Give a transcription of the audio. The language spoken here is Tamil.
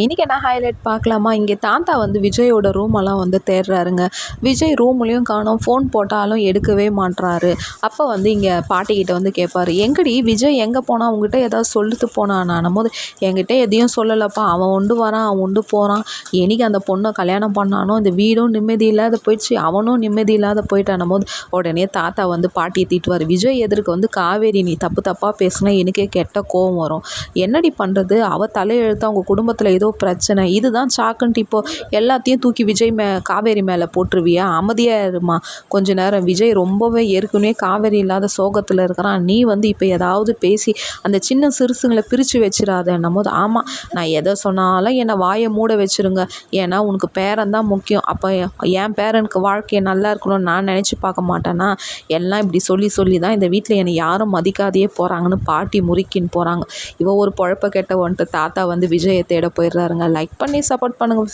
இன்றைக்கி என்ன ஹைலைட் பார்க்கலாமா? இங்கே தாத்தா வந்து விஜயோட ரூமெல்லாம் வந்து தேடுறாருங்க. விஜய் ரூம்லேயும் காணோம் ஃபோன் போட்டாலும் எடுக்கவே மாட்றாரு. அப்போ வந்து இங்கே பாட்டிக்கிட்ட வந்து கேட்பாரு எங்கடி விஜய் எங்கே போனால் அவங்ககிட்ட ஏதாவது சொல்லிட்டு போனான்? போது என்கிட்ட எதையும் சொல்லலப்பா. அவன் உண்டு வரான் அவன் உண்டு போகிறான் என்னைக்கு அந்த பொண்ணை கல்யாணம் பண்ணானோ இந்த வீடும் நிம்மதி இல்லாத போயிடுச்சு. அவனும் நிம்மதி இல்லாத போயிட்டானும் போது உடனே தாத்தா வந்து பாட்டியை திட்டுவார் விஜய் எதிர்க்கு வந்து காவேரி நீ தப்பு தப்பாக பேசுனா எனக்கே கெட்ட கோவம் வரும். என்னடி பண்ணுறது அவள் தலையெழுத்து அவங்க குடும்பத்தில் ஏதோ பிரச்சனை. இதுதான் சாக்குன்ட்டு இப்போது எல்லாத்தையும் தூக்கி விஜய் மே காவேரி மேலே போட்டுருவியா? அமைதியாக இருமா. கொஞ்ச நேரம் விஜய் ரொம்பவே ஏற்கனவே காவேரி இல்லாத சோகத்தில் இருக்கிறான். நீ வந்து இப்போ ஏதாவது பேசி அந்த சின்ன சிறுசுங்களை பிரித்து வச்சிடாதன்னும் போது ஆமாம் நான் எதை சொன்னாலும் என்னை வாயை மூட வச்சிருங்க. ஏன்னா உனக்கு பேரன் தான் முக்கியம். அப்போ என் பேரனுக்கு வாழ்க்கையை நல்லா இருக்கணும்னு நான் நினச்சி பார்க்க மாட்டேன்னா எல்லாம் இப்படி சொல்லி சொல்லி தான் இந்த வீட்டில் என்னை யாரும் மதிக்காதையே போகிறாங்கன்னு பாட்டி முறுக்கின்னு போகிறாங்க இவ ஒரு பொழப்ப கெட்ட வந்துட்டு தாத்தா வந்து விஜயை தேட போயிடுறாருங்க லைக் பண்ணி சப்போர்ட் பண்ணுங்கள்